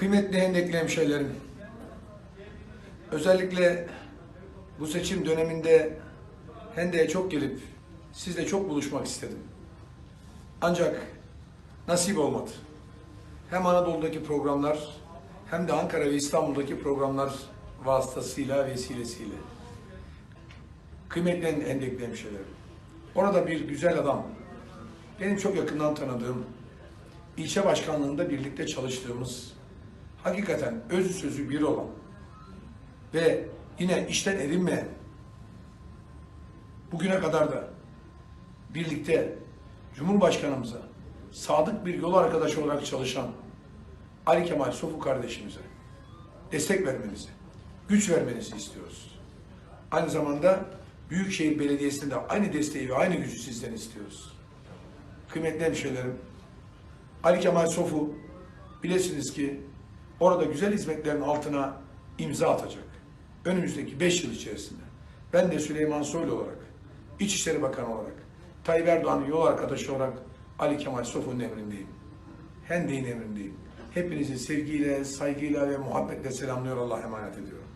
Kıymetli Hendekli hemşehrilerim, özellikle bu seçim döneminde Hendek'e çok gelip sizle çok buluşmak istedim. Ancak nasip olmadı. Hem Anadolu'daki programlar hem de Ankara ve İstanbul'daki programlar vasıtasıyla vesilesiyle. Kıymetli Hendekli hemşehrilerim, orada bir güzel adam, benim çok yakından tanıdığım, ilçe başkanlığında birlikte çalıştığımız, hakikaten özü sözü bir olan ve yine işten erinmeyen, bugüne kadar da birlikte Cumhurbaşkanımıza sadık bir yol arkadaşı olarak çalışan Ali Kemal Sofu kardeşimize destek vermenizi, güç vermenizi istiyoruz. Aynı zamanda Büyükşehir Belediyesi'nde aynı desteği ve aynı gücü sizden istiyoruz. Kıymetli hemşehrilerim, Ali Kemal Sofu bilesiniz ki orada güzel hizmetlerin altına imza atacak. Önümüzdeki 5 yıl içerisinde. Ben de Süleyman Soylu olarak, İçişleri Bakanı olarak, Tayyip Erdoğan'ın yol arkadaşı olarak Ali Kemal Sofu'nun emrindeyim. Hendek'in emrindeyim. Hepinizi sevgiyle, saygıyla ve muhabbetle selamlıyor. Allah'a emanet ediyorum.